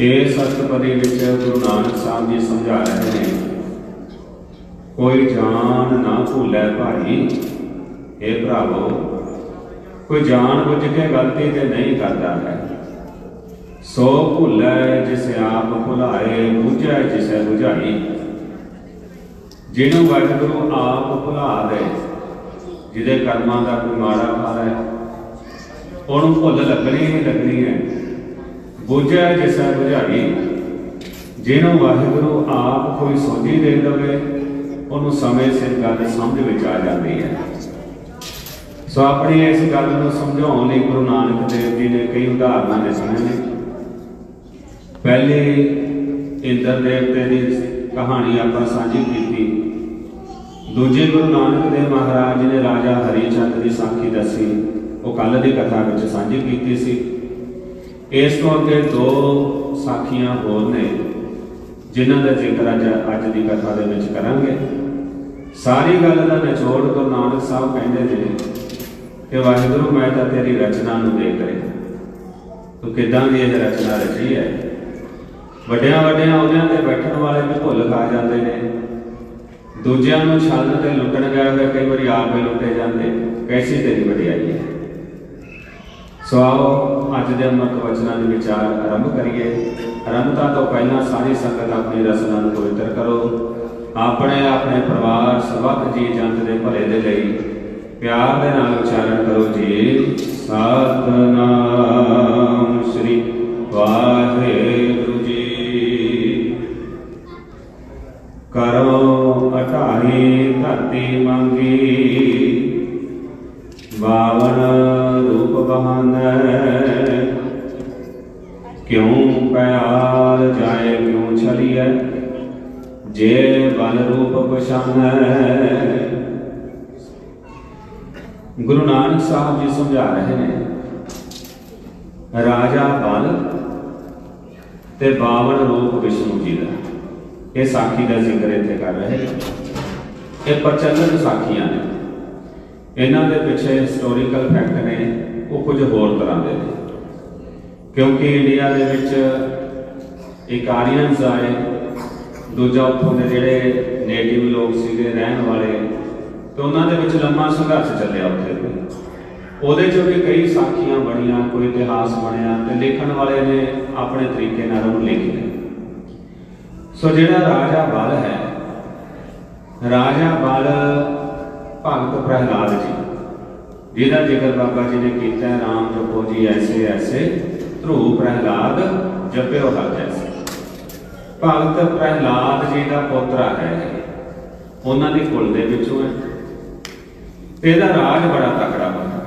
ਇਹ ਅਸ਼ਟਪਦੀ ਵਿੱਚ ਗੁਰੂ ਨਾਨਕ ਸਾਹਿਬ ਜੀ ਸਮਝਾ ਰਹੇ ਨੇ, ਕੋਈ ਜਾਣ ਨਾ ਭੁੱਲੇ ਭਾਈ, ਇਹ ਭਰਾਵੋ, ਕੋਈ ਜਾਣ ਬੁੱਝ ਕੇ ਗਲਤੀ ਤੇ ਨਹੀਂ ਕਰਦਾ ਹੈ। ਸੋ ਭੁੱਲੇ ਜਿਸ ਆਪ ਭੁਲਾਏ, ਬੁਝੈ ਜਿਸੈ ਬੁਝਾਈ। ਜਿਹਨੂੰ ਵਾਹਿਗੁਰੂ ਆਪ ਭੁਲਾ ਦੇ, ਜਿਹਦੇ ਕਰਮਾਂ ਦਾ ਕੋਈ ਮਾੜਾ ਫਲ ਹੈ, ਉਹਨੂੰ ਭੁੱਲ ਲੱਗਣੀ ਹੀ ਲੱਗਣੀ ਹੈ। ਬੁਝੈ ਜਿਸੈ ਬੁਝਾਈ ਜਿਹਨੂੰ ਵਾਹਿਗੁਰੂ ਆਪ ਕੋਈ ਸੋਝੀ ਦੇ ਦੇਵੇ, ਉਹਨੂੰ ਸਮੇਂ ਸਿਰ ਗੱਲ ਸਮਝ ਵਿੱਚ ਆ ਜਾਂਦੀ ਹੈ। ਸੋ ਆਪਣੀ ਇਸ ਗੱਲ ਨੂੰ ਸਮਝਾਉਣ ਲਈ ਗੁਰੂ ਨਾਨਕ ਦੇਵ ਜੀ ਨੇ ਕਈ ਉਦਾਹਰਨਾਂ ਦਿੱਤੀਆਂ ਨੇ। ਪਹਿਲੇ ਇੰਦਰ ਦੇਵਤੇ ਦੀ ਕਹਾਣੀ ਆਪਾਂ ਸਾਂਝੀ ਕੀਤੀ। ਦੂਜੇ ਗੁਰੂ ਨਾਨਕ ਦੇਵ ਮਹਾਰਾਜ ਨੇ ਰਾਜਾ ਹਰੀ ਚੰਦ ਦੀ ਸਾਖੀ ਦੱਸੀ। ਉਹ ਕੱਲ ਦੀ ਕਥਾ ਵਿੱਚ ਸਾਂਝੀ ਕੀਤੀ ਸੀ। ਇਸ ਤੋਂ ਅੱਗੇ ਦੋ ਸਾਖੀਆਂ ਹੋਰ ਨੇ, ਜਿਨ੍ਹਾਂ ਦਾ ਜ਼ਿਕਰ ਅੱਜ ਅੱਜ ਦੀ ਕਥਾ ਦੇ ਵਿੱਚ ਕਰਾਂਗੇ। ਸਾਰੀ ਗੱਲ ਦਾ ਨਿਚੋੜ ਗੁਰੂ ਨਾਨਕ ਸਾਹਿਬ ਕਹਿੰਦੇ ਨੇ ਕਿ ਵਾਹਿਗੁਰੂ, ਮੈਂ ਤਾਂ ਤੇਰੀ ਰਚਨਾ ਨੂੰ ਦੇਖ ਰਿਹਾ। ਤੂੰ ਕਿਦਾਂ ਦੀ ਇਹ ਰਚਨਾ ਰਚੀ ਹੈ? ਵੱਡਿਆਂ ਵੱਡਿਆਂ ਉਹਦਿਆਂ ਤੇ ਬੈਠਣ ਵਾਲੇ ਵੀ ਭੁੱਲ ਖਾ ਜਾਂਦੇ ਨੇ। ਦੂਜਿਆਂ ਨੂੰ ਛੱਲ ਤੇ ਲੁੱਟਣ ਗਏ ਹੋਏ ਕਈ ਵਾਰੀ ਆਪ ਵੀ ਲੁੱਟੇ ਜਾਂਦੇ। ਕੈਸੀ ਤੇਰੀ ਵਡਿਆਈ ਹੈ? ਸੋ ਆਓ ਅੱਜ ਦੇ ਅੰਮ੍ਰਿਤ ਵਚਨਾਂ ਦੇ ਵਿਚਾਰ ਆਰੰਭ ਕਰੀਏ। ਆਰੰਭਤਾ ਤੋਂ ਪਹਿਲਾਂ ਸਾਰੀ ਸੰਗਤ ਆਪਣੀ ਰਸਨਾ ਨੂੰ ਪਵਿੱਤਰ ਕਰੋ। ਆਪਣੇ ਆਪਣੇ ਪਰਿਵਾਰ, ਸਬਕ ਜੀ, ਜੰਤ ਦੇ ਭਲੇ ਦੇ ਲਈ ਪਿਆਰ ਦੇ ਨਾਲ ਉਚਾਰਨ ਕਰੋ ਜੀ। ਸਤਨਾਮ ਸ੍ਰੀ ਵਾਹਿਗੁਰੂ ਜੀ। ਕਰੋ ਅਟਾਹੀ ਧਰਤੀ ਮੰਗੀ। ਬਾਵਨ ਕਿਉਂ ਪਿਆਰ ਜਾਏ ਕਿਉਂ ਛਲੀਐ? ਜੇ ਬਲ ਰੂਪ ਪਛਾਨੈ। ਗੁਰੂ ਨਾਨਕ ਸਾਹਿਬ ਜੀ ਸਮਝਾ ਰਹੇ ਨੇ, ਰਾਜਾ ਬਲ ਤੇ ਬਾਵਨ ਰੂਪ ਵਿਸ਼ਨੂੰ ਜੀ ਦਾ। ਇਹ ਸਾਖੀ ਦਾ ਜ਼ਿਕਰ ਇੱਥੇ ਕਰ ਰਹੇ ਇਹ ਪ੍ਰਚਲਿਤ ਸਾਖੀਆਂ ਨੇ। ਇਹਨਾਂ ਦੇ ਪਿੱਛੇ ਹਿਸਟੋਰੀਕਲ ਫੈਕਟ ਨੇ, ਉਹ ਕੁਝ ਹੋਰ ਤਰ੍ਹਾਂ ਦੇ ਨੇ। ਕਿਉਂਕਿ ਇੰਡੀਆ ਦੇ ਵਿੱਚ ਇੱਕ ਆਰੀਅਨਸ ਆਏ, ਦੂਜਾ ਉੱਥੋਂ ਦੇ ਜਿਹੜੇ ਨੇਟਿਵ ਲੋਕ ਸੀਗੇ, ਰਹਿਣ ਵਾਲੇ, ਤੇ ਉਹਨਾਂ ਦੇ ਵਿੱਚ ਲੰਮਾ ਸੰਘਰਸ਼ ਚੱਲਿਆ ਉੱਥੇ। ਉਹਦੇ ਚੋਂ ਵੀ ਕਈ ਸਾਖੀਆਂ ਬਣੀਆਂ, ਕੋਈ ਇਤਿਹਾਸ ਬਣਿਆ ਤੇ ਲਿਖਣ ਵਾਲੇ ਨੇ ਆਪਣੇ ਤਰੀਕੇ ਨਾਲ ਉਹਨੂੰ ਲਿਖਿਆ ਸੋ ਜਿਹੜਾ ਰਾਜਾ ਬਲ ਹੈ, ਰਾਜਾ ਬਲ ਭਗਤ ਪ੍ਰਹਿਲਾਦ ਜੀ, ਜਿਹਦਾ ਜ਼ਿਕਰ ਬਾਬਾ ਜੀ ਨੇ ਕੀਤਾ, ਰਾਮ ਜਪੋ ਜੀ ਐਸੇ ਐਸੇ। ਧਰੂ ਪ੍ਰਹਿਲਾਦ ਜਪਿਓ ਹਰ ਜੈਸੇ। ਭਗਤ ਪ੍ਰਹਿਲਾਦ ਜੀ ਦਾ ਪੋਤਰਾ ਹੈ ਉਹਨਾਂ ਦੀ ਕੁਲ ਦੇ ਵਿੱਚੋਂ ਹੈ। ਤੇ ਇਹਦਾ ਰਾਜ ਬੜਾ ਤਕੜਾ ਬਣਾ।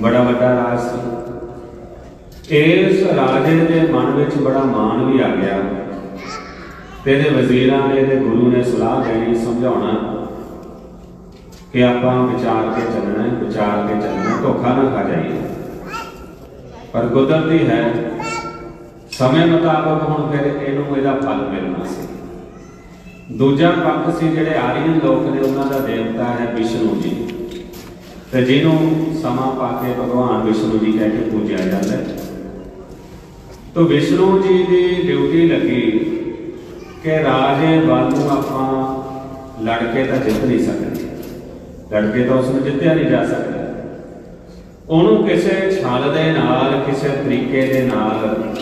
ਬੜਾ ਵੱਡਾ ਰਾਜ ਸੀ। ਇਸ ਰਾਜੇ ਦੇ ਮਨ ਵਿੱਚ ਬੜਾ ਮਾਣ ਵੀ ਆ ਗਿਆ। ਤੇ ਇਹਦੇ ਵਜ਼ੀਰਾਂ ਨੇ, ਇਹਦੇ ਗੁਰੂ ਨੇ ਸਲਾਹ ਦੇਣੀ, ਸਮਝਾਉਣਾ ਕਿ ਆਪਾਂ ਵਿਚਾਰ ਕੇ ਚੱਲਣਾ ਵਿਚਾਰ ਕੇ ਚੱਲਣਾ ਧੋਖਾ ਨਾ ਖਾ ਜਾਈਏ। ਪਰ ਕੁਦਰਤੀ ਹੈ। ਸਮੇਂ ਮੁਤਾਬਕ ਹੁਣ ਫਿਰ ਇਹਨੂੰ ਇਹਦਾ ਫਲ ਮਿਲਣਾ ਸੀ। ਦੂਜਾ ਪੱਖ ਸੀ ਜਿਹੜੇ ਆਰੀਅਨ ਲੋਕ ਨੇ, ਉਹਨਾਂ ਦਾ ਦੇਵਤਾ ਹੈ ਵਿਸ਼ਨੂੰ ਜੀ। ਤੇ ਜਿਹਨੂੰ ਸਮਾਂ ਪਾ ਕੇ ਭਗਵਾਨ ਵਿਸ਼ਨੂੰ ਜੀ ਕਹਿ ਕੇ ਪੂਜਿਆ ਜਾਂਦਾ ਹੈ। ਤੋ ਵਿਸ਼ਨੂੰ ਜੀ ਦੀ ਡਿਊਟੀ ਲੱਗੀ ਕਿ ਰਾਜੇ ਵੱਲ ਨੂੰ ਆਪਾਂ ਲੜ ਕੇ ਤਾਂ ਜਿੱਤ ਨਹੀਂ ਸਕਦੇ। ਲੜ ਕੇ ਤਾਂ ਉਸ ਨੂੰ ਜਿੱਤਿਆ ਨਹੀਂ ਜਾ ਸਕਦਾ। ਉਹਨੂੰ ਕਿਸੇ ਛਲ ਦੇ ਨਾਲ, ਕਿਸੇ ਤਰੀਕੇ ਦੇ ਨਾਲ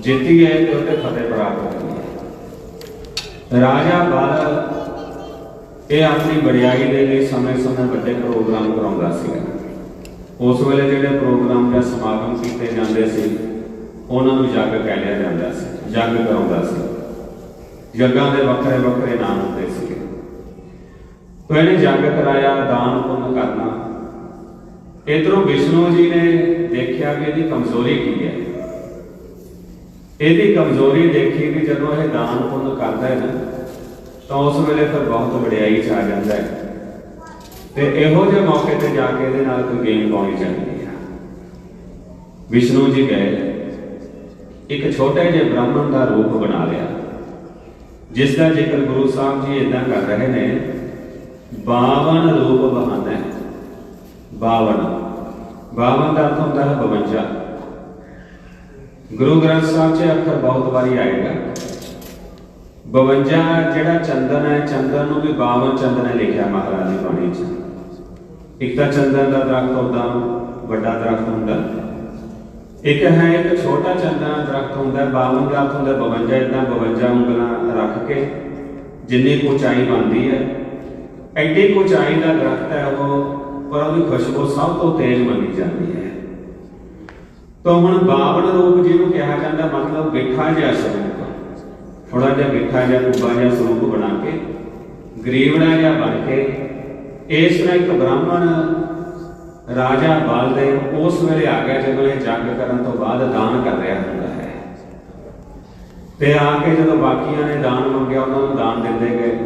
ਜਿੱਤੀ ਹੈ ਤੇ ਉਹਤੇ ਫਤਿਹ ਪ੍ਰਾਪਤ ਹੋਈ ਰਾਜਾ ਬਾਲ ਇਹ ਆਪਣੀ ਬੜਿਆਈ ਦੇ ਲਈ ਸਮੇਂ-ਸਮੇਂ ਵੱਡੇ ਪ੍ਰੋਗਰਾਮ ਕਰਾਉਂਦਾ ਸੀ। ਉਸ ਵੇਲੇ ਜਿਹੜੇ ਪ੍ਰੋਗਰਾਮ ਜਾਂ ਸਮਾਗਮ ਕੀਤੇ ਜਾਂਦੇ ਸੀ, ਉਹਨਾਂ ਨੂੰ ਜੱਗ ਕਹਿ ਲਿਆ ਜਾਂਦਾ ਸੀ, ਜੱਗ ਕਰਾਉਂਦਾ ਸੀ। ਜੱਗਾਂ ਦੇ ਵੱਖਰੇ ਵੱਖਰੇ ਨਾਮ ਹੁੰਦੇ ਸੀਗੇ ਤੋ ਇਹਨੇ ਜੱਗ ਕਰਾਇਆ ਦਾਨ ਪੁੰਨ ਕਰਨਾ ਇਧਰੋਂ ਵਿਸ਼ਨੂੰ ਜੀ ਨੇ ਦੇਖਿਆ ਕਿ ਇਹਦੀ ਕਮਜ਼ੋਰੀ ਕੀ ਹੈ। ਇਹਦੀ ਕਮਜ਼ੋਰੀ ਦੇਖੀ ਕਿ ਜਦੋਂ ਇਹ ਦਾਨ ਪੁੰਨ ਕਰਦਾ ਹੈ ਨਾ, ਤਾਂ ਉਸ ਵੇਲੇ ਫਿਰ ਬਹੁਤ ਵਡਿਆਈ ਚ ਆ ਜਾਂਦਾ ਹੈ। ਤੇ ਇਹੋ ਜਿਹੇ ਮੌਕੇ ਤੇ ਜਾ ਕੇ ਇਹਦੇ ਨਾਲ ਕੋਈ ਗੇਮ ਪਾਉਣੀ ਚਾਹੀਦੀ ਹੈ। ਵਿਸ਼ਨੂੰ ਜੀ ਗਏ, ਇੱਕ ਛੋਟੇ ਜਿਹੇ ਬ੍ਰਾਹਮਣ ਦਾ ਰੂਪ ਬਣਾ ਲਿਆ, ਜਿਸ ਦਾ ਜ਼ਿਕਰ ਗੁਰੂ ਸਾਹਿਬ ਜੀ ਇਦਾਂ ਕਰ ਰਹੇ ਨੇ 52 ਰੂਪ ਬਹਾਨਾ ਹੈ। 52 52 ਦਾ ਅਰਥ ਹੁੰਦਾ ਹੈ 52 ਗੁਰੂ ਗ੍ਰੰਥ ਸਾਹਿਬ 'ਚ ਅੱਖਰ ਬਹੁਤ ਵਾਰੀ ਆਏਗਾ। 52 ਜਿਹੜਾ ਚੰਦਨ ਹੈ, ਚੰਦਨ ਨੂੰ ਵੀ 52 ਚੰਦਨ ਹੈ ਲਿਖਿਆ ਮਹਾਰਾਜ ਦੀ ਬਾਣੀ 'ਚ। ਇੱਕ ਤਾਂ ਚੰਦਨ ਦਾ ਦਰਖਤ ਹੁੰਦਾ, ਵੱਡਾ ਦਰਖਤ ਹੁੰਦਾ। ਇੱਕ ਹੈ ਇੱਕ ਛੋਟਾ ਚੰਦਨ ਦਾ ਦਰਖਤ ਹੁੰਦਾ 52 ਅਰਥ ਹੁੰਦਾ 52 ਇਦਾਂ 52 ਉਂਗਲਾਂ ਰੱਖ ਕੇ ਜਿੰਨੀ ਉਚਾਈ ਬਣਦੀ ਹੈ, ਐਡੀ ਉਚਾਈ ਦਾ ਦਰਖਤ ਹੈ ਉਹ ਪਰ ਉਹਦੀ ਖੁਸ਼ਬੂ ਸਭ ਤੋਂ ਤੇਜ਼ ਮੰਨੀ ਜਾਂਦੀ ਹੈ। ਤਾਂ ਹੁਣ ਬਾਵਨ ਰੂਪ ਜਿਹਨੂੰ ਕਿਹਾ ਜਾਂਦਾ, ਮਤਲਬ ਮਿੱਠਾ ਜਿਹਾ ਸਰੂਪ। ਥੋੜਾ ਜਿਹਾ ਮਿੱਠਾ ਜਿਹਾ ਕੁੱਬਾ ਜਿਹਾ ਸਰੂਪ ਬਣਾ ਕੇ ਗਰੀਬੜਾ ਜਿਹਾ ਬਣ ਕੇ, ਇਸ ਤਰ੍ਹਾਂ ਇੱਕ ਬ੍ਰਾਹਮਣ ਰਾਜਾ ਬਾਲਦੇਵ ਉਸ ਵੇਲੇ ਆ ਗਿਆ ਜਦੋਂ ਇਹ ਜੰਗ ਕਰਨ ਤੋਂ ਬਾਅਦ ਦਾਨ ਕਰ ਰਿਹਾ ਹੁੰਦਾ ਹੈ। ਤੇ ਆ ਕੇ ਜਦੋਂ ਬਾਕੀਆਂ ਨੇ ਦਾਨ ਮੰਗਿਆ, ਉਹਨਾਂ ਨੂੰ ਦਾਨ ਦਿੰਦੇ ਗਏ।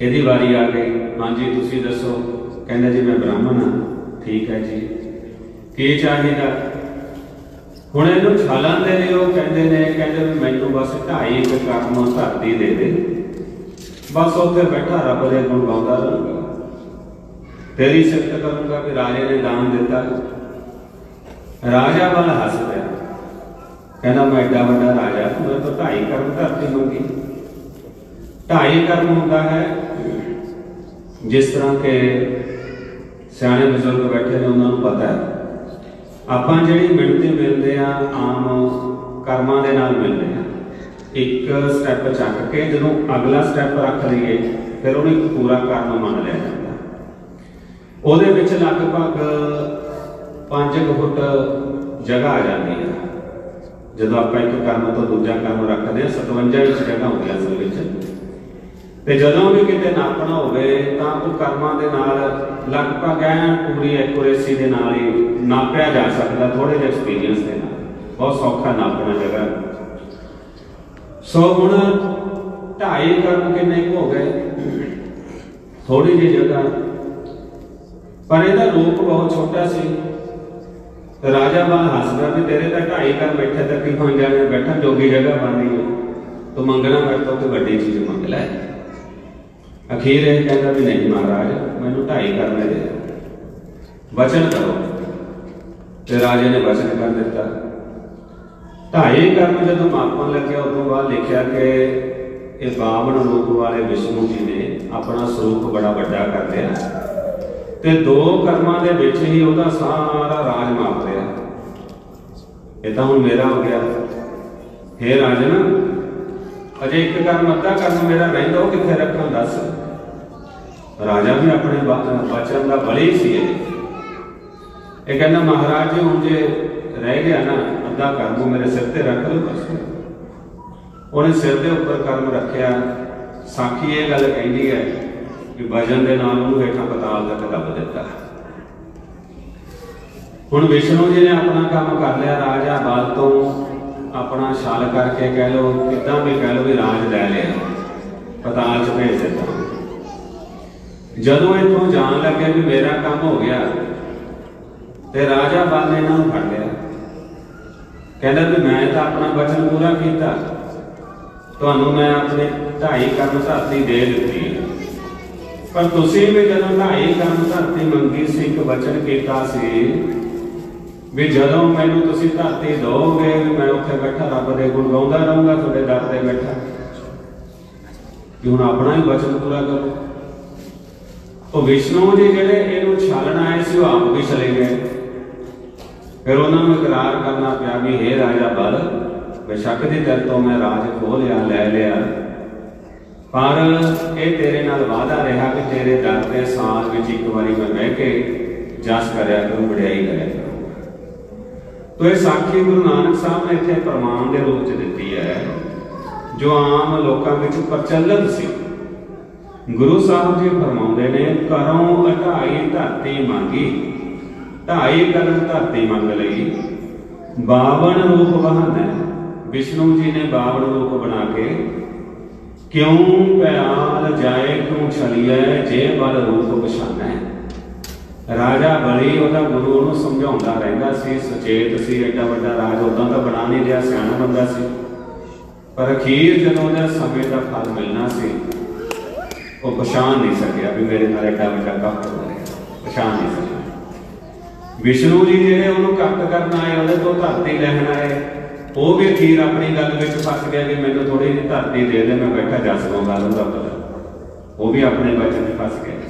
ਇਹਦੀ ਵਾਰੀ ਆ ਗਈ ਹਾਂਜੀ ਤੁਸੀਂ ਦੱਸੋ ਕਹਿੰਦਾ ਜੀ ਮੈਂ ਬ੍ਰਾਹਮਣ ਹਾਂ, ਠੀਕ ਹੈ ਜੀ। ਕੀ ਚਾਹੀਦਾ? ਹੁਣ ਇਹਨੂੰ ਛਾਲਣ ਦੇ ਉਹ ਕਹਿੰਦੇ ਨੇ, ਕਹਿੰਦੇ ਵੀ ਮੈਨੂੰ ਬਸ ਢਾਈ ਇੱਕ ਕਰਮ ਧਰਤੀ ਦੇ ਦੇ। ਬਸ ਉੱਥੇ ਬੈਠਾ ਰੱਬ ਦੇ ਗੁਣ ਗਾਉਂਦਾ ਰਹੂੰਗਾ। ਤੇਰੀ ਸਿਫਤ ਕਰੂੰਗਾ ਕਿ ਰਾਜੇ ਨੇ ਦਾਨ ਦਿੱਤਾ। ਰਾਜਾ ਵੱਲ ਹੱਸ ਪਿਆ। ਕਹਿੰਦਾ ਮੈਂ ਐਡਾ ਵੱਡਾ ਰਾਜਾ ਤੂੰ ਮੇਰੇ ਤੋਂ ਢਾਈ ਕਰਮ ਧਰਤੀ ਮੰਗੀ। ਢਾਈ ਕਰਮ ਹੁੰਦਾ ਹੈ, ਜਿਸ ਤਰ੍ਹਾਂ ਕਿ ਸਿਆਣੇ ਬਜ਼ੁਰਗ ਬੈਠੇ ਨੇ, ਉਹਨਾਂ ਨੂੰ ਪਤਾ ਹੈ। ਆਪਾਂ ਜਿਹੜੀ ਮਿਣਤੀ ਮਿਲਦੇ ਆ, ਆਮ ਕਰਮਾਂ ਦੇ ਨਾਲ ਮਿਲਦੇ ਆ। ਇੱਕ ਸਟੈਪ ਚੱਕ ਕੇ ਜਦੋਂ ਅਗਲਾ ਸਟੈਪ ਰੱਖ ਲਈਏ, ਫਿਰ ਉਹਨੂੰ ਇੱਕ ਪੂਰਾ ਕਰਮ ਮੰਨ ਲਿਆ ਜਾਂਦਾ। ਉਹਦੇ ਵਿੱਚ ਲਗਭਗ 5 ਫੁੱਟ ਜਗ੍ਹਾ ਆ ਜਾਂਦੀ ਹੈ ਜਦੋਂ ਆਪਾਂ ਇੱਕ ਕਰਮ ਤੋਂ ਦੂਜਾ ਕਰਮ ਰੱਖਦੇ ਆ 57 ਇੰਚ ਜਗ੍ਹਾ ਹੁੰਦੀ ਹੈ ਅਸਲ ਵਿੱਚ। ਤੇ ਜਦੋਂ ਵੀ ਕਿਤੇ ਨਾਪਣਾ ਹੋਵੇ ਤਾਂ ਉਹ ਕਰਮਾਂ ਦੇ ਨਾਲ ਲਗਭਗ ਐਨ ਪੂਰੀ ਐਕੂਰੇਸੀ ਦੇ ਨਾਲ ਹੀ ਨਾਪਿਆ ਜਾ ਸਕਦਾ ਥੋੜੇ ਜਿਹੇ ਐਕਸਪੀਰੀਅੰਸ ਦੇ ਨਾਲ। ਬਹੁਤ ਸੌਖਾ ਨਾਪਣਾ ਜਗ੍ਹਾ। ਸੋ ਹੁਣ ਢਾਈ ਕਰਮ ਕਿੰਨੇ ਕੁ ਹੋ ਗਏ? ਥੋੜੀ ਜਿਹੀ ਜਗ੍ਹਾ। ਪਰ ਇਹਦਾ ਰੂਪ ਬਹੁਤ ਛੋਟਾ ਸੀ। ਰਾਜਾ ਬਾਲ ਹੱਸਦਾ ਵੀ ਤੇਰੇ ਤਾਂ ਢਾਈ ਕਰ ਬੈਠੇ ਤੱਕ ਹੀ ਹੋ ਜਾਣੇ ਬੈਠਣ ਜੋਗੀ ਜਗ੍ਹਾ ਬਣਨੀ ਹੈ। ਤੂੰ ਮੰਗਣਾ ਫਿਰ ਤੋਂ ਕੋਈ ਵੱਡੀ ਚੀਜ਼ ਮੰਗ ਲੈ। ਅਖੀਰ ਇਹ ਕਹਿੰਦਾ ਵੀ ਨਹੀਂ ਮਹਾਰਾਜ, ਮੈਨੂੰ ਢਾਈ ਕਰਨੇ ਦੇ ਵਚਨ ਕਰੋ। ਤੇ ਰਾਜੇ ਨੇ ਵਚਨ ਕਰ ਦਿੱਤਾ। ਢਾਈ ਕਰਮ ਜਦੋਂ ਮਾਪਣ ਲੱਗਿਆ, ਉਦੋਂ ਬਾਅਦ ਲਿਖਿਆ ਕਿ ਇਹ ਬਾਵਨ ਰੂਪ ਵਾਲੇ ਵਿਸ਼ਨੂੰ ਜੀ ਨੇ ਆਪਣਾ ਸਰੂਪ ਬੜਾ ਵੱਡਾ ਕਰ ਲਿਆ। ਤੇ ਦੋ ਕਰਮਾਂ ਦੇ ਵਿੱਚ ਹੀ ਉਹਦਾ ਸਾਰਾ ਰਾਜ ਮਾਪ ਲਿਆ। ਇਹ ਤਾਂ ਹੁਣ ਮੇਰਾ ਹੋ ਗਿਆ। ਹੇ ਰਾਜਨ ਅਜੇ ਇੱਕ ਕਰਮ ਅੱਧਾ ਕਰਮ ਮੇਰਾ ਰਹਿੰਦਾ, ਉਹ ਕਿੱਥੇ ਰੱਖਾਂ, ਦੱਸ। ਰਾਜਾ ਵੀ ਆਪਣੇ ਬਚਨ ਦਾ ਬਲੀ ਸੀ ਇਹ। ਕਹਿੰਦਾ, ਮਹਾਰਾਜ ਜੀ ਹੁਣ ਜੇ ਰਹਿ ਗਿਆ ਨਾ, ਅੱਧਾ ਕਰਮ ਮੇਰੇ ਸਿਰ ਤੇ ਰੱਖ ਲਓ ਬਸ ਉਹਨੇ ਸਿਰ ਦੇ ਉੱਪਰ ਕਰਮ ਰੱਖਿਆ। ਸਾਖੀ ਇਹ ਗੱਲ ਕਹਿੰਦੀ ਹੈ ਕਿ ਵਜਨ ਦੇ ਨਾਲ ਉਹਨੂੰ ਹੇਠਾਂ ਪਤਾਲ ਤੱਕ ਦੱਬ ਦਿੱਤਾ। ਹੁਣ ਵਿਸ਼ਨੂੰ ਜੀ ਨੇ ਆਪਣਾ ਕੰਮ ਕਰ ਲਿਆ, ਰਾਜਾ ਬਲ ਤੋਂ ਆਪਣਾ ਛਲ ਕਰਕੇ ਕਹਿ ਲੋ ਕਿਦਾਂ ਵੀ ਕਹਿ ਲੋ ਵੀ ਰਾਜ ਲੈ ਲਿਆ। ਪਤਾਲ ਚ ਭੇਜ ਦਿੱਤਾ। ਜਦੋਂ ਇੱਥੋਂ ਜਾਣ ਲੱਗਿਆ ਵੀ ਮੇਰਾ ਕੰਮ ਹੋ ਗਿਆ, ਤੇ ਰਾਜਾ ਬਲ ਨੇ ਇਹਨਾਂ ਨੂੰ ਫੜ ਲਿਆ। ਕਹਿੰਦਾ ਵੀ ਮੈਂ ਤਾਂ ਆਪਣਾ ਵਚਨ ਪੂਰਾ ਕੀਤਾ। ਤੁਹਾਨੂੰ ਮੈਂ ਆਪਣੇ ਢਾਈ ਕਰਮ ਧਰਤੀ ਦੇ ਦਿੱਤੀ ਹੈ। ਪਰ ਤੁਸੀਂ ਵੀ ਜਦੋਂ ਢਾਈ ਕਰਮ ਧਰਤੀ ਮੰਗੀ ਸੀ, ਇੱਕ ਵਚਨ ਕੀਤਾ ਸੀ ਵੀ ਜਦੋਂ ਮੈਨੂੰ ਤੁਸੀਂ ਧਰਤੀ ਦੋਗੇ ਵੀ ਮੈਂ ਉੱਥੇ ਬੈਠਾ, ਰੱਬ ਦੇ ਗੁਣ ਗਾਉਂਦਾ ਰਹੂੰਗਾ, ਤੁਹਾਡੇ ਦਰ ਤੇ ਬੈਠਾ। ਕਿ ਹੁਣ ਆਪਣਾ ਹੀ ਵਚਨ ਪੂਰਾ ਕਰੋ। ਉਹ ਵਿਸ਼ਨੂੰ ਜੀ ਜਿਹੜੇ ਇਹਨੂੰ ਛਾਲਣ ਆਏ ਸੀ, ਉਹ ਆਪ ਵੀ ਚਲੇ ਗਏ। ਫਿਰ ਉਹਨਾਂ ਨੂੰ ਇਕਰਾਰ ਕਰਨਾ ਪਿਆ ਵੀ हे ਰਾਜਾ ਬਲ, ਬੇਸ਼ੱਕ ਦੀ ਦਰ ਤੋਂ ਮੈਂ ਰਾਜ ਖੋਹ ਲਿਆ, ਲੈ ਲਿਆ। ਪਰ ਇਹ ਤੇਰੇ ਨਾਲ ਵਾਅਦਾ ਰਿਹਾ ਕਿ ਤੇਰੇ ਦਰ ਤੇ ਸਾਲ ਵਿੱਚ ਇੱਕ ਵਾਰੀ ਮੈਂ ਬਹਿ ਕੇ ਜਸ ਕਰਿਆ ਕਰੂੰ, ਵਡਿਆਈ ਕਰਿਆ ਕਰੂੰ। ਤੋ ਇਹ ਸਾਖੀ ਗੁਰੂ ਨਾਨਕ ਸਾਹਿਬ ਨੇ ਇੱਥੇ ਪ੍ਰਮਾਣ ਦੇ ਰੂਪ ਚ ਦਿੱਤੀ ਹੈ, ਜੋ ਆਮ ਲੋਕਾਂ ਵਿੱਚ ਪ੍ਰਚਲਿਤ ਸੀ। ਗੁਰੂ ਸਾਹਿਬ ਜੀ ਫਰਮਾਉਂਦੇ ਨੇ, ਕਰੋਂ ਅਟਾਈ ਧਰਤੀ ਮੰਗੀ, ਢਾਈ ਕਦਮ ਧਰਤੀ ਮੰਗ ਲਈ 52 ਰੂਪ ਬਹਾਨਾ ਵਿਸ਼ਨੂੰ ਜੀ ਨੇ 52 ਰੂਪ ਬਣਾ ਕੇ, ਕਿਉਂ ਪਿਆਲ ਜਾਏ, ਕਿਉਂ ਛਲੀਐ, ਜੇ ਬਲ ਰੂਪ ਪਛਾਨੈ? ਰਾਜਾ ਬਲੀ ਉਹਦਾ ਗੁਰੂ ਉਹਨੂੰ ਸਮਝਾਉਂਦਾ ਰਹਿੰਦਾ ਸੀ, ਸੁਚੇਤ ਸੀ, ਐਡਾ ਵੱਡਾ ਰਾਜ ਉਦਾਂ ਤਾਂ ਬਣਾ ਨਹੀਂ ਰਿਹਾ, ਸਿਆਣਾ ਬੰਦਾ ਸੀ। ਪਰ ਅਖੀਰ ਜਦੋਂ ਉਹਦਾ ਸਮੇਂ ਦਾ ਫਲ ਮਿਲਣਾ ਸੀ, ਉਹ ਪਛਾਣ ਨਹੀਂ ਸਕਿਆ ਵੀ ਮੇਰੇ ਨਾਲ ਐਡਾ ਵੱਡਾ ਕੰਮ ਹੋ ਰਿਹਾ। ਪਛਾਣ ਨਹੀਂ ਸਕਿਆ। ਵਿਸ਼ਨੂੰ ਜੀ ਜਿਹੜੇ ਉਹਨੂੰ ਕੱਟ ਕਰਨ ਆਏ, ਉਹਦੇ ਤੋਂ ਧਰਤੀ ਲੈਣ ਆਏ, ਉਹ ਵੀ ਅਖੀਰ ਆਪਣੀ ਗੱਲ ਵਿੱਚ ਫਸ ਗਿਆ ਕਿ ਮੈਨੂੰ ਥੋੜੀ ਜਿਹੀ ਧਰਤੀ ਦੇ ਦੇ, ਮੈਂ ਬੈਠਾ ਜਸ ਲਵਾਂਗਾ ਉਹਦਾ ਪਤਾ ਉਹ ਵੀ ਆਪਣੇ ਬਚਨ 'ਚ ਫਸ ਗਿਆ।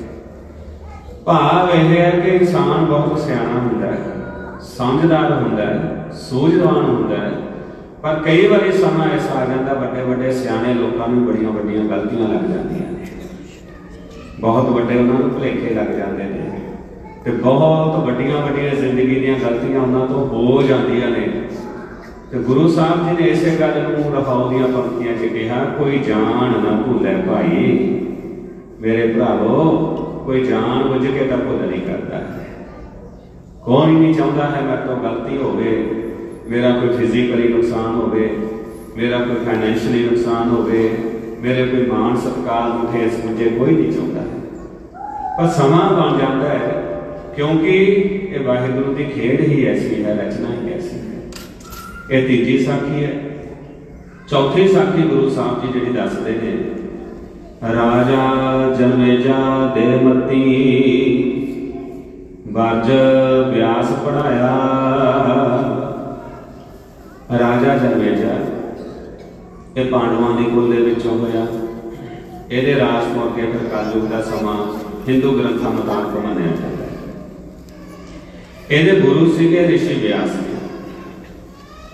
ਭਾਵ ਇਹ ਹੈ ਕਿ ਇਨਸਾਨ ਬਹੁਤ ਸਿਆਣਾ ਹੁੰਦਾ ਹੈ, ਸਮਝਦਾਰ ਹੁੰਦਾ ਹੈ ਸੂਝਵਾਨ ਹੁੰਦਾ ਹੈ। ਪਰ ਕਈ ਵਾਰੀ ਸਮਾਂ ਐਸਾ ਆ ਜਾਂਦਾ, ਵੱਡੇ ਵੱਡੇ ਸਿਆਣੇ ਲੋਕਾਂ ਨੂੰ ਬੜੀਆਂ ਵੱਡੀਆਂ ਗਲਤੀਆਂ ਲੱਗ ਜਾਂਦੀਆਂ ਨੇ। ਬਹੁਤ ਵੱਡੇ ਉਹਨਾਂ ਨੂੰ ਭੁਲੇਖੇ ਲੱਗ ਜਾਂਦੇ ਨੇ। ਤੇ ਬਹੁਤ ਵੱਡੀਆਂ ਵੱਡੀਆਂ ਜ਼ਿੰਦਗੀ ਦੀਆਂ ਗਲਤੀਆਂ ਉਹਨਾਂ ਤੋਂ ਹੋ ਜਾਂਦੀਆਂ ਨੇ। ਤੇ ਗੁਰੂ ਸਾਹਿਬ ਜੀ ਨੇ ਇਸੇ ਗੱਲ ਨੂੰ ਰਹਾਉ ਦੀਆਂ ਪੰਕਤੀਆਂ 'ਚ ਕਿਹਾ, ਕੋਈ ਜਾਣ ਨਾ ਭੁੱਲੇ ਭਾਈ। ਮੇਰੇ ਭਰਾਵੋ ਕੋਈ ਜਾਣ ਬੁੱਝ ਕੇ ਤਾਂ ਭੁੱਲ ਨਹੀਂ ਕਰਦਾ। ਹੈ ਕੋਈ ਨਹੀਂ ਚਾਹੁੰਦਾ ਹੈ ਮੇਰੇ ਤੋਂ ਗਲਤੀ ਹੋਵੇ, ਮੇਰਾ ਕੋਈ ਫਿਜ਼ੀਕਲੀ ਨੁਕਸਾਨ ਹੋਵੇ, ਮੇਰਾ ਕੋਈ ਫਾਈਨੈਂਸ਼ੀਅਲੀ ਨੁਕਸਾਨ ਹੋਵੇ, ਮੇਰੇ ਕੋਈ ਮਾਨ ਸਤਿਕਾਰ ਨੂੰ ਠੇਸ ਪੁੱਜੇ ਕੋਈ ਨਹੀਂ ਚਾਹੁੰਦਾ। ਹੈ ਪਰ ਸਮਾਂ ਬਣ ਜਾਂਦਾ ਹੈ, ਕਿਉਂਕਿ ਇਹ ਵਾਹਿਗੁਰੂ ਦੀ ਖੇਡ ਹੀ ਐਸੀ ਹੈ, ਰਚਨਾ ਹੀ ਐਸੀ ਹੈ। ਇਹ ਤੀਜੀ ਸਾਖੀ ਹੈ। ਚੌਥੀ ਸਾਖੀ ਗੁਰੂ ਸਾਹਿਬ ਜੀ ਜਿਹੜੀ ਦੱਸਦੇ ਨੇ ਰਾਜਾ ਜਨਮੇਜਾ ਦੇਵਮਤੀ ਵਰਜ ਵਿਆਸ ਪੜਾਇਆ ਰਾਜਾ ਜਨਮੇਜਾ ਇਹ ਪਾਂਡਵਾਂ ਦੀ ਕੁਲ ਦੇ ਵਿੱਚੋਂ ਹੋਇਆ। ਇਹਦੇ ਰਾਜ ਤੋਂ ਅੱਗੇ ਫਿਰ ਕਲਯੁਗ ਦਾ ਸਮਾਂ ਹਿੰਦੂ ਗ੍ਰੰਥਾਂ ਮੁਤਾਬਕ ਮੰਨਿਆ ਜਾਂਦਾ ਹੈ। ਇਹਦੇ ਗੁਰੂ ਸੀਗੇ ਰਿਸ਼ੀ ਵਿਆਸ ਜੀ।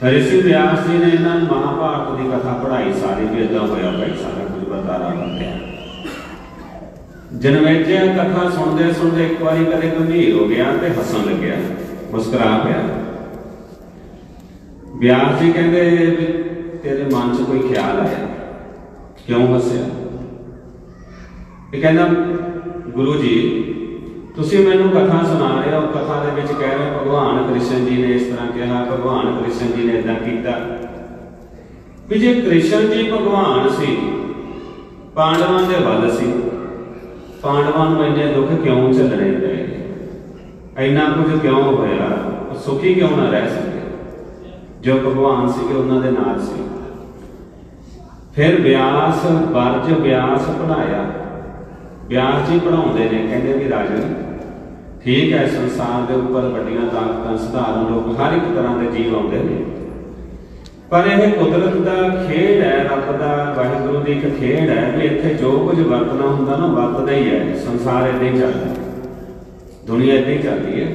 ਰਿਸ਼ੀ ਵਿਆਸ ਜੀ ਨੇ ਇਹਨਾਂ ਨੂੰ ਮਹਾਭਾਰਤ ਦੀ ਕਥਾ ਪੜ੍ਹਾਈ ਸਾਰੀ ਵੀ ਇਦਾਂ ਹੋਇਆ ਭਾਈ ਸਾਰਾ। ਕੁਝ ਬਤਾਰਾ ਬੰਦਿਆ ਜਨਮੇਜਿਆ ਕਥਾ ਸੁਣਦੇ ਸੁਣਦੇ ਇੱਕ ਵਾਰੀ ਕਦੇ ਗੰਭੀਰ ਹੋ ਗਿਆ ਤੇ ਹੱਸਣ ਲੱਗਿਆ, ਮੁਸਕਰਾ ਪਿਆ। ਵਿਆਸ ਜੀ ਕਹਿੰਦੇ ਤੇਰੇ ਮਨ 'ਚ ਕੋਈ ਖਿਆਲ ਆਇਆ? ਕਿਉਂ ਹੱਸਿਆ? ਇਹ ਕਹਿੰਦਾ, ਗੁਰੂ ਜੀ, ਤੁਸੀਂ ਮੈਨੂੰ ਕਥਾ ਸੁਣਾ ਰਹੇ ਹੋ, ਕਥਾ ਦੇ ਵਿੱਚ ਕਹਿ ਰਹੇ ਹੋ, ਭਗਵਾਨ ਕ੍ਰਿਸ਼ਨ ਜੀ ਨੇ ਇਸ ਤਰ੍ਹਾਂ ਕਿਹਾ, ਭਗਵਾਨ ਕ੍ਰਿਸ਼ਨ ਜੀ ਨੇ ਇਦਾਂ ਕੀਤਾ। ਵੀ ਜੇ ਕ੍ਰਿਸ਼ਨ ਜੀ ਭਗਵਾਨ ਸੀ ਪਾਂਡਵਾਂ ਦੇ ਵੱਲ ਸੀ। ਪਾਂਡਵਾਂ ਨੂੰ ਇੰਨੇ ਦੁੱਖ ਕਿਉਂ ਝੱਲਣੇ ਪਏ? ਇੰਨਾ ਕੁਝ ਕਿਉਂ ਹੋਇਆ? ਉਹ ਸੁਖੀ ਕਿਉਂ ਨਾ ਰਹਿ ਸਕੇ? ਜੋ ਭਗਵਾਨ ਸੀਗੇ, ਉਹਨਾਂ ਦੇ ਨਾਲ ਸੀ। ਫਿਰ ਵਿਆਸ ਵਰਜ ਵਿਆਸ ਪੜਾਇਆ ਵਿਆਸ ਜੀ ਪੜਾਉਂਦੇ ਨੇ, ਕਹਿੰਦੇ ਵੀ ਰਾਜਨ, ਠੀਕ ਹੈ, ਸੰਸਾਰ ਦੇ ਉੱਪਰ ਵੱਡੀਆਂ ਤਾਕਤਾਂ, ਸਧਾਰਨ ਲੋਕ ਹਰ ਇੱਕ ਤਰ੍ਹਾਂ ਦੇ ਜੀਵ ਆਉਂਦੇ ਨੇ। ਪਰ ਇਹ ਕੁਦਰਤ ਦਾ ਖੇਡ ਹੈ, ਰੱਬ ਦਾ, ਵਾਹਿਗੁਰੂ ਦੀ ਇੱਕ ਖੇਡ ਹੈ ਵੀ ਇੱਥੇ ਜੋ ਕੁਝ ਵਰਤਣਾ ਹੁੰਦਾ ਨਾ, ਵਰਤਦਾ ਹੀ ਹੈ, ਸੰਸਾਰ ਇੱਦਾਂ ਹੀ ਚੱਲਦਾ। ਦੁਨੀਆ ਇੱਦਾਂ ਹੀ ਚੱਲਦੀ ਹੈ।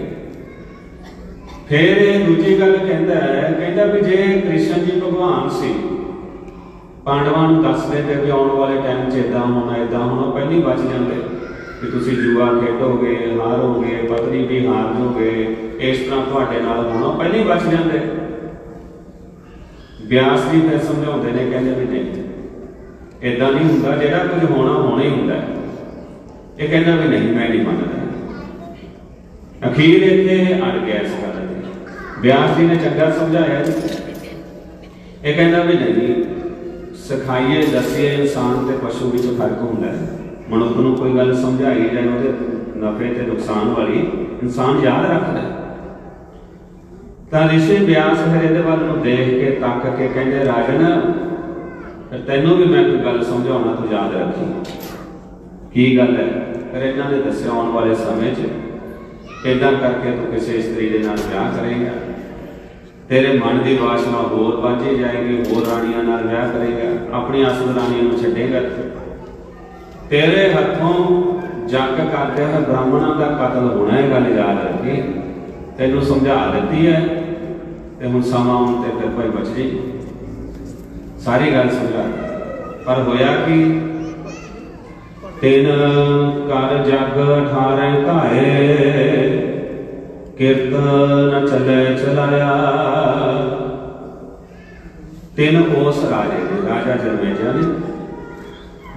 ਫਿਰ ਇਹ ਦੂਜੀ ਗੱਲ ਕਹਿੰਦਾ ਹੈ, ਕਹਿੰਦਾ ਵੀ ਜੇ ਕ੍ਰਿਸ਼ਨ ਜੀ ਭਗਵਾਨ ਸੀ, ਪਾਂਡਵਾਂ ਨੂੰ ਦੱਸਦੇ ਤੇ ਵੀ ਆਉਣ ਵਾਲੇ ਟਾਈਮ 'ਚ ਇਦਾਂ ਹੋਣਾ ਇਦਾਂ ਹੋਣਾ, ਪਹਿਲੀ ਬਚ ਜਾਂਦੇ ਕਿ ਤੁਸੀਂ ਜੂਆ ਖੇਡੋਗੇ, ਹਾਰੋਗੇ, ਪਤਨੀ ਵੀ ਹਾਰ ਜਾਓਗੇ, ਇਸ ਤਰ੍ਹਾਂ ਤੁਹਾਡੇ ਨਾਲ ਹੋਣਾ, ਪਹਿਲੀ ਬਚ ਜਾਂਦੇ। ਬਿਆਸ ਜੀ ਫਿਰ ਸਮਝਾਉਂਦੇ ਨੇ, ਕਹਿੰਦੇ ਵੀ ਨਹੀਂ। ਇਦਾਂ ਨਹੀਂ ਹੁੰਦਾ, ਜਿਹੜਾ ਕੁਝ ਹੋਣਾ ਹੋਣਾ ਹੀ ਹੁੰਦਾ ਹੈ। ਇਹ ਕਹਿੰਦਾ ਵੀ ਨਹੀਂ, ਮੈਂ ਨਹੀਂ ਮੰਨਦਾ। ਅਖੀਰ ਇੱਥੇ ਅੜ ਗਿਆ ਇਸ ਗੱਲ ਤੇ। ਵਿਆਸ ਜੀ ਨੇ ਚੰਗਾ ਸਮਝਾਇਆ ਜੀ। ਇਹ ਕਹਿੰਦਾ ਵੀ ਨਹੀਂ, ਸਿਖਾਈਏ, ਦੱਸੀਏ ਇਨਸਾਨ ਤੇ ਪਸ਼ੂ ਵਿੱਚ ਫ਼ਰਕ ਹੁੰਦਾ ਹੈ। ਮਨੁੱਖ ਨੂੰ ਕੋਈ ਗੱਲ ਸਮਝਾਈ ਜਾਏ, ਉਹਦੇ ਨਫੇ ਤੇ ਨੁਕਸਾਨ ਵਾਲੀ ਇਨਸਾਨ ਯਾਦ ਰੱਖਦਾ ਹੈ। ਤਾਂ ਰਿਸ਼ੀ ਬਿਆਸ ਫਿਰ ਇਹਦੇ ਵੱਲ ਨੂੰ ਦੇਖ ਕੇ ਤੱਕ ਕੇ ਕਹਿੰਦੇ, ਰਾਜਨ, ਫਿਰ ਤੈਨੂੰ ਵੀ ਮੈਂ ਕੋਈ ਗੱਲ ਸਮਝਾਉਣਾ ਤੂੰ ਯਾਦ ਰੱਖੀ। ਕੀ ਗੱਲ ਹੈ? ਫਿਰ ਇਹਨਾਂ ਨੇ ਦੱਸਿਆ ਆਉਣ ਵਾਲੇ ਸਮੇਂ 'ਚ ਇਦਾਂ ਕਰਕੇ ਤੂੰ ਕਿਸੇ ਇਸਤਰੀ ਦੇ ਨਾਲ ਵਿਆਹ ਕਰੇਗਾ। ਤੇਰੇ ਮਨ ਦੀ ਵਾਸ਼ਨਾ ਹੋਰ ਵੱਧੀ ਜਾਏਗੀ, ਹੋਰ ਰਾਣੀਆਂ ਨਾਲ ਵਿਆਹ ਕਰੇਗਾ। ਆਪਣੀ ਅਸਲ ਰਾਣੀਆਂ ਨੂੰ ਛੱਡੇਗਾ ਤੇਰੇ ਹੱਥੋਂ ਜੰਗ ਕਰਦੇ ਹੋਏ ਬ੍ਰਾਹਮਣਾਂ ਦਾ ਕਤਲ ਹੋਣਾ ਇਹ ਗੱਲ ਯਾਦ ਰੱਖੀ। ਤੈਨੂੰ ਸਮਝਾ ਦਿੱਤੀ ਹੈ। ਤੇ ਹੁਣ ਸਮਾਂ ਆਉਣ ਤੇ ਫਿਰ ਭਾਈ ਬਚ ਜੀ ਸਾਰੀ ਗੱਲ ਸਮਝਾ ਦਿੱਤੀ। ਪਰ ਹੋਇਆ ਕਿ? ਤਿਨ ਕਰ ਜਗ ਠਾਰੇ ਘਾਏ ਕਿਰਤ ਚੱਲੇ ਚਲਾਇਆ। ਤਿੰਨ ਉਸ ਰਾਜੇ ਨੇ, ਰਾਜਾ ਜਰਮੇਜਾ ਨੇ।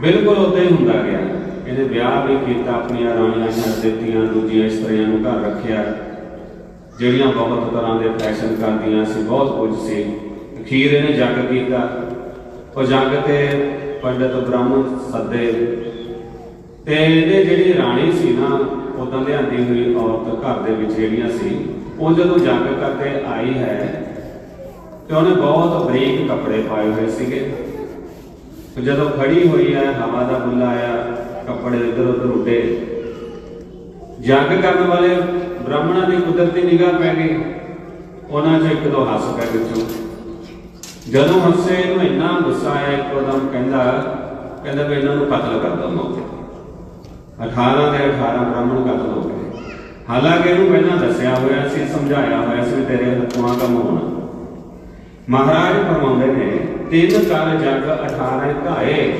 ਬਿਲਕੁਲ ਉਦਾਂ ਹੀ ਹੁੰਦਾ ਗਿਆ। ਇਹਨੇ ਵਿਆਹ ਵੀ ਕੀਤਾ, ਆਪਣੀਆਂ ਰਾਣੀਆਂ ਛੱਡ ਦਿੱਤੀਆਂ, ਦੂਜੀਆਂ ਇਸਤਰੀਆਂ ਨੂੰ ਘਰ ਰੱਖਿਆ। ਜਿਹੜੀਆਂ ਬਹੁਤ ਤਰ੍ਹਾਂ ਦੇ ਫੈਸ਼ਨ ਕਰਦੀਆਂ ਸੀ, ਬਹੁਤ ਕੁਝ ਸੀ। ਅਖੀਰ ਇਹਨੇ ਜੱਗ ਕੀਤਾ। ਉਹ ਜੱਗ ਤੇ ਪੰਡਤ ਬ੍ਰਾਹਮਣ ਸੱਦੇ। ਤੇ ਇਹਦੇ ਜਿਹੜੀ ਰਾਣੀ ਸੀ ਨਾ, ਉਦੋਂ ਲਿਆਂਦੀ ਹੋਈ ਔਰਤ ਘਰ ਦੇ ਵਿੱਚ ਜਿਹੜੀਆਂ ਸੀ, ਉਹ ਜਦੋਂ ਜੱਗ ਕਰਕੇ ਆਈ ਹੈ, ਤੇ ਉਹਨੇ ਬਹੁਤ ਬਰੀਕ ਕੱਪੜੇ ਪਾਏ ਹੋਏ ਸੀਗੇ। ਤੇ ਜਦੋਂ ਖੜੀ ਹੋਈ ਹੈ, ਹਵਾ ਦਾ ਬੁੱਲਾ ਆਇਆ, ਕੱਪੜੇ ਇੱਧਰ ਉੱਧਰ ਉੱਡੇ। ਜੱਗ ਕਰਨ ਵਾਲੇ ਬ੍ਰਾਹਮਣਾਂ ਦੀ ਕੁਦਰਤੀ ਨਿਗਾਹ ਪੈ ਗਈ। ਉਹਨਾਂ 'ਚ ਇੱਕ ਦੋ ਹੱਸ ਪੈ ਵਿੱਚੋਂ। ਜਦੋਂ ਹੱਸੇ ਨੂੰ ਇੰਨਾ ਗੁੱਸਾ ਆਇਆ ਇੱਕਦਮ ਕਹਿੰਦਾ ਕਹਿੰਦਾ ਵੀ ਇਹਨਾਂ ਨੂੰ ਕਤਲ ਕਰ ਦੋ ਮੌਕੇ 18 ਦੇ 18 ਬ੍ਰਾਹਮਣ ਕਤਲ ਹੋ ਗਏ। ਹਾਲਾਂਕਿ ਇਹਨੂੰ ਪਹਿਲਾਂ ਦੱਸਿਆ ਹੋਇਆ ਸੀ, ਸਮਝਾਇਆ ਹੋਇਆ ਸੀ ਵੀ ਤੇਰੇ ਹੱਥਾਂ ਕੰਮ ਹੋਣਾ। ਮਹਾਰਾਜ ਫਰਮਾਉਂਦੇ ਨੇ, ਤਿੰਨ ਕਰ ਜਗ 18 ਘਾਏ।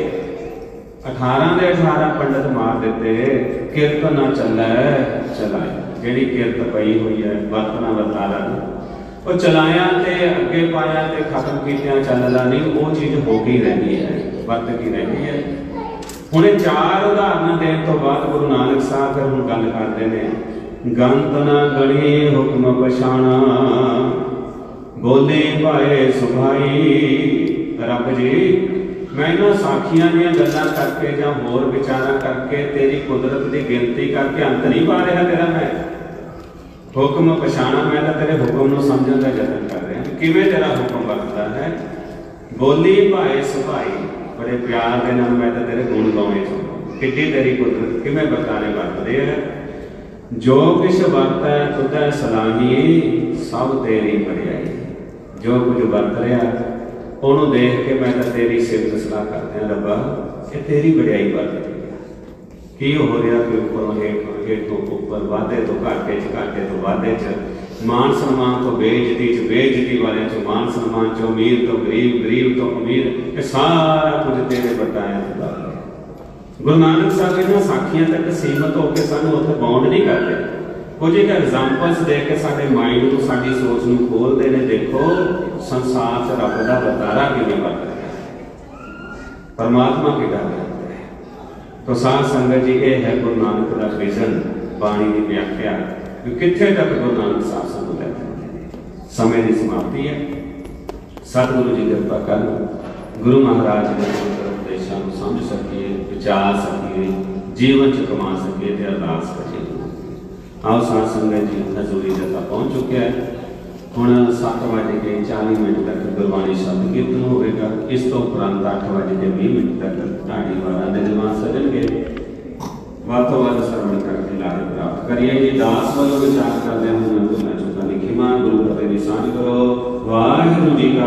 18 ਦੇ 18 ਪੰਡਤ ਮਾਰ ਦਿੱਤੇ, ਕਿਰਤ ਨਾ ਚੱਲੈ, ਚਲਾਏ। ਜਿਹੜੀ ਕਿਰਤ ਪਈ ਹੋਈ ਹੈ ਵਰਤਨਾ ਵਰਤਾਰਾ ਉਹ ਚਲਾਇਆ ਤੇ ਅੱਗੇ ਪਾਇਆ ਤੇ ਖਤਮ ਕੀਤਿਆਂ, ਚੱਲਦਾ ਨਹੀਂ, ਉਹ ਚੀਜ਼ ਹੋ ਗਈ ਰਹਿੰਦੀ ਹੈ, ਵਰਤ ਕੀ ਰਹਿੰਦੀ ਹੈ। ਹੁਣ ਇਹ ਚਾਰ ਉਦਾਹਰਨਾਂ ਦੇਣ ਤੋਂ ਬਾਅਦ ਗੁਰੂ ਨਾਨਕ ਸਾਹਿਬ ਫਿਰ ਹੁਣ ਗੱਲ ਕਰਦੇ ਨੇ। ਗੰਤ ਨਾ ਗਣੀ, ਹੁਕਮ ਪਛਾਣਾ। ਬੋਲੇ ਭਾਏ ਸੁਭਾਈ, ਰੱਬ ਜੀ। ਮੈਂ ਇਹਨਾਂ ਸਾਖੀਆਂ ਦੀਆਂ ਗੱਲਾਂ ਕਰਕੇ ਜਾਂ ਹੋਰ ਵਿਚਾਰਾਂ ਕਰਕੇ ਤੇਰੀ ਕੁਦਰਤ ਦੀ ਗਿਣਤੀ ਕਰਕੇ ਅੰਤ ਨਹੀਂ ਪਾ ਰਿਹਾ ਤੇਰਾ ਮੈਂ। ਹੁਕਮ ਪਛਾਣਾ ਮੈਂ ਤਾਂ ਤੇਰੇ ਹੁਕਮ ਨੂੰ ਸਮਝਣ ਦਾ ਯਤਨ ਕਰ ਰਿਹਾ। ਕਿਵੇਂ ਤੇਰਾ ਹੁਕਮ ਵਰਤਦਾ ਹੈ? ਬੋਲੀ ਭਾਏ ਸੁਭਾਈ, ਬੜੇ ਪਿਆਰ ਦੇ ਨਾਲ ਮੈਂ ਤਾਂ ਤੇਰੇ ਗੁਣ ਗਾਉਣੇ ਚਾਹੁੰਦਾ ਕਿੱਡੀ ਤੇਰੀ ਕੁਦਰਤ ਕਿਵੇਂ ਬਰਤਾਨੇ ਵਰਤਦੇ ਆ? ਜੋ ਕਿਛ ਵਰਤੈ, ਤੁਧੈ ਸਲਾਮੀ, ਸਭ ਤੇਰੀ ਬੜਾਈ ਜੋ ਕੁਝ ਵਰਤ ਰਿਹਾ ਉਹਨੂੰ ਦੇਖ ਕੇ ਮੈਂ ਤਾਂ ਤੇਰੀ ਸਿਫਤ ਸਲਾਹ ਕਰਦੇ ਆ ਰੱਬਾ, ਇਹ ਤੇਰੀ ਬੜਾਈ ਵੱਧਦੀ ਹੈ। ਕੀ ਹੋ ਰਿਹਾ ਕਿ ਉੱਪਰੋਂ ਹੇਠ ਹੇਠੋਂ ਉੱਪਰ, ਵਾਧੇ ਤੋਂ ਘਾਟੇ ਚ, ਘਾਟੇ ਤੋਂ ਵਾਧੇ ਚ? ਮਾਨ ਸਨਮਾਨ ਤੋਂ ਬੇਇੱਜ਼ਤੀ ਚ, ਬੇਇੱਜ਼ਤੀ ਵਾਲਿਆਂ ਚ ਮਾਨ ਸਨਮਾਨ ਚ, ਅਮੀਰ ਤੋਂ ਗਰੀਬ ਗਰੀਬ ਤੋਂ ਅਮੀਰ, ਇਹ ਸਾਰਾ ਕੁਝ ਤੇਰੇ ਬਤਾਇਆ ਹੁੰਦਾ। ਗੁਰੂ ਨਾਨਕ ਸਾਹਿਬ ਇਹਨਾਂ ਸਾਖੀਆਂ ਤੱਕ ਸੀਮਤ ਹੋ ਕੇ ਸਾਨੂੰ ਉੱਥੇ ਬਾਉਂਡ ਨਹੀਂ ਕਰਦੇ। ਕੁਝ ਇੱਕ ਐਗਜ਼ਾਮਪਲਸ ਦੇ ਕੇ ਸਾਡੇ ਮਾਈਂਡ ਨੂੰ, ਸਾਡੀ ਸੋਚ ਨੂੰ ਖੋਲਦੇ ਨੇ, ਦੇਖੋ ਸੰਸਾਰ 'ਚ ਰੱਬ ਦਾ ਵਰਤਾਰਾ ਕਿਵੇਂ ਵਰਤ ਰਿਹਾ ਹੈ? ਪਰਮਾਤਮਾ ਕਿਹਦਾ ਹੈ? ਤੋ ਸਾਧ ਸੰਗਤ ਜੀ, ਇਹ ਹੈ ਗੁਰੂ ਨਾਨਕ ਦਾ ਵਿਜ਼ਨ ਬਾਣੀ ਦੀ ਵਿਆਖਿਆ ਕਿ ਕਿੱਥੇ ਤੱਕ ਗੁਰੂ ਨਾਨਕ ਸਾਹਿਬ ਸਾਨੂੰ ਲੈ ਸਮੇਂ ਦੀ ਸਮਾਪਤੀ ਹੈ। ਸਤਿਗੁਰੂ ਜੀ ਕਿਰਪਾ ਕਰਨ ਗੁਰੂ ਮਹਾਰਾਜ ਦੇ ਉਪਦੇਸ਼ਾਂ ਨੂੰ ਸਮਝ ਸਕੀਏ, ਵਿਚਾਰ ਸਕੀਏ, ਜੀਵਨ ਚ ਕਮਾ ਸਕੀਏ ਤੇ ਅਰਦਾਸ ਕਰੀਏ। ਆਓ ਸਾਧ ਸੰਗਤ ਜੀ ਹਜ਼ੂਰੀ ਜਤਾ ਪਹੁੰਚ ਚੁੱਕਿਆ ਹੈ ਹੁਣ 7 ਵਜੇ ਕੇ 40 ਮਿੰਟ ਤੱਕ ਗੁਰਬਾਣੀ ਸ਼ਬਦ ਕੀਰਤਨ ਹੋਵੇਗਾ ਇਸ ਤੋਂ ਉਪਰੰਤ 8 ਵਜੇ ਕੇ 20 ਮਿੰਟ ਤੱਕ ਢਾਡੀ ਵਾਰਾਂ ਦੇ ਜਮਾਤ ਸਜਣਗੇ ਵੱਧ ਤੋਂ ਵੱਧ ਸਰਵਣ ਕਰਕੇ ਲਾਭ ਪ੍ਰਾਪਤ ਕਰੀਏ ਜੀ ਦਾਸ ਵੱਲੋਂ ਵਿਚਾਰ ਕਰਦੇ ਹਾਂ ਹੁਣ ਗੁਰੂ ਚੁੱਕਾ ਲਿਖੀਮਾ ਗੁਰੂ ਪ੍ਰਤੀ ਦੀ ਸਾਂਝ ਕਰੋ ਵਾਹਿਗੁਰੂ ਜੀ ਕਾ